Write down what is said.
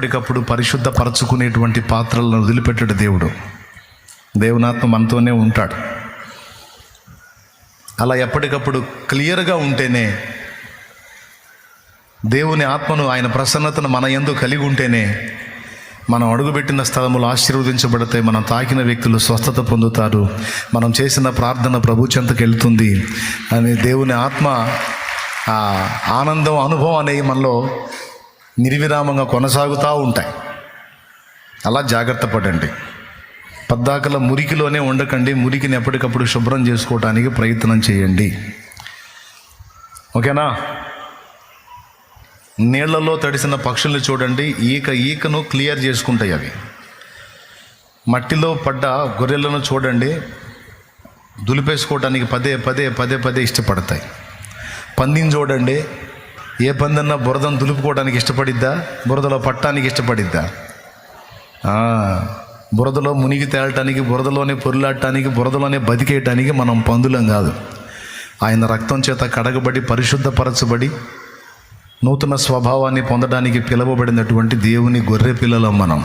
ఎప్పటికప్పుడు పరిశుద్ధపరచుకునేటువంటి పాత్రలను వదిలిపెట్టాడు దేవుడు. దేవునాత్మ మనతోనే ఉంటాడు. అలా ఎప్పటికప్పుడు క్లియర్గా ఉంటేనే దేవుని ఆత్మను ఆయన ప్రసన్నతను మన ఎందు కలిగి ఉంటేనే మనం అడుగుపెట్టిన స్థలములు ఆశీర్వదించబడతాయి మనం తాకిన వ్యక్తులు స్వస్థత పొందుతారు మనం చేసిన ప్రార్థన ప్రభు చెంతకు వెళ్తుంది అని దేవుని ఆత్మ ఆనందం అనుభవం అనేవి మనలో నిర్విరామంగా కొనసాగుతూ ఉంటాయి. అలా జాగ్రత్త పడండి. పద్దాకల మురికిలోనే ఉండకండి మురికిని ఎప్పటికప్పుడు శుభ్రం చేసుకోవడానికి ప్రయత్నం చేయండి. ఓకేనా? నీళ్ళలో తడిసిన పక్షుల్ని చూడండి. ఈక ఈకను క్లియర్ చేసుకుంటాయి అవి. మట్టిలో పడ్డ గొర్రెలను చూడండి. దులిపేసుకోవడానికి పదే పదే పదే పదే ఇష్టపడతాయి. పందిని చూడండి. ఏ పందన్నా బురదను దులుపుకోవడానికి ఇష్టపడిద్దా? బురదలో పట్టడానికి ఇష్టపడిద్దా? బురదలో మునిగి తేలటానికి బురదలోనే పొరులాడటానికి బురదలోనే బతికేయటానికి మనం పందులం కాదు. ఆయన రక్తం చేత కడగబడి పరిశుద్ధపరచబడి నూతన స్వభావాన్ని పొందడానికి పిలువబడినటువంటి దేవుని గొర్రె పిల్లలం మనం.